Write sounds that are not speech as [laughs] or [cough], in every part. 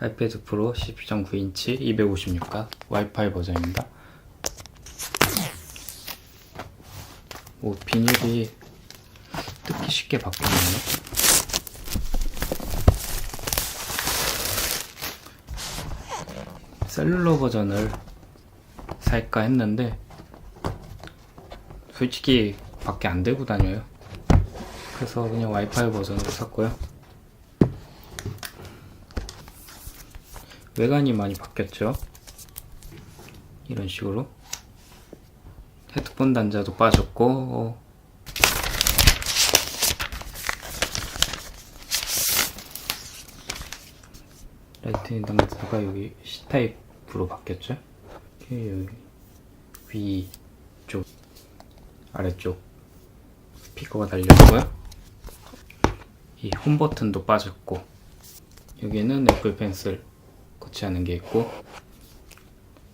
아이패드 프로 12.9인치 256가 와이파이 버전입니다. 오, 비닐이 뜯기 쉽게 바뀌네요. 셀룰러 버전을 살까 했는데 솔직히 밖에 안 들고 다녀요. 그래서 그냥 와이파이 버전으로 샀고요. 외관이 많이 바뀌었죠. 이런 식으로 헤드폰 단자도 빠졌고 어, 라이트닝 단자가 여기 C 타입으로 바뀌었죠. 여기 위쪽 아래쪽 스피커가 달려있고요. 이 홈 버튼도 빠졌고 여기에는 애플 펜슬 거치하는 게 있고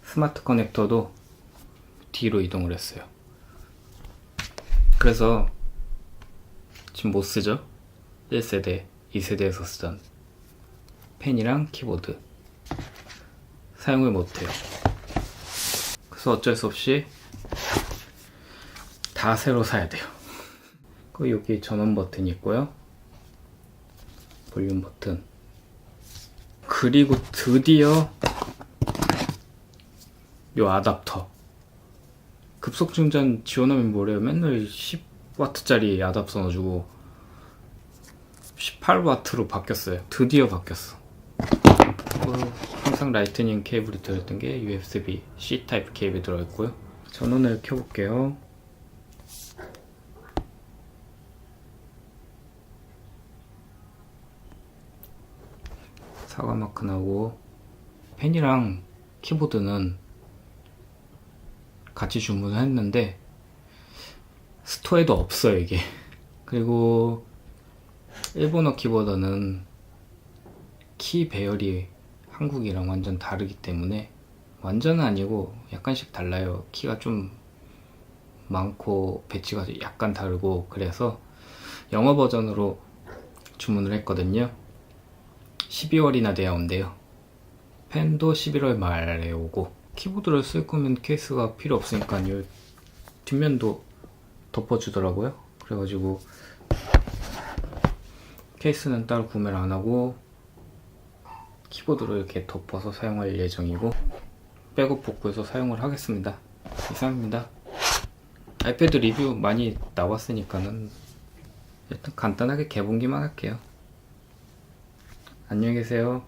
스마트 커넥터도 뒤로 이동을 했어요. 그래서 지금 못 쓰죠? 1세대, 2세대에서 쓰던 펜이랑 키보드 사용을 못해요. 그래서 어쩔 수 없이 다 새로 사야 돼요. [laughs] 그 여기 전원 버튼이 있고요. 볼륨 버튼. 그리고 드디어 요 아답터. 급속 충전 지원하면 뭐래요? 맨날 10W짜리 아답터 넣어주고 18W로 바뀌었어요. 드디어 바뀌었어. 그 항상 라이트닝 케이블이 들어있던 게 USB C 타입 케이블이 들어있고요. 전원을 켜볼게요. 사과 마크 나오고 펜이랑 키보드는 같이 주문을 했는데 스토어에도 없어요 이게. [laughs] 그리고 일본어 키보드는 키 배열이 한국이랑 완전 다르기 때문에 완전은 아니고 약간씩 달라요. 키가 좀 많고 배치가 약간 다르고 그래서 영어 버전으로 주문을 했거든요 12월이나 돼야 온대요. 펜도 11월 말에 오고 키보드를 쓸 거면 케이스가 필요 없으니까 요. 뒷면도 덮어주더라고요. 그래가지고 케이스는 따로 구매를 안 하고 키보드로 이렇게 덮어서 사용할 예정이고 백업 복구해서 사용을 하겠습니다. 이상입니다. 아이패드 리뷰 많이 나왔으니까는 일단 간단하게 개봉기만 할게요. 안녕히 계세요.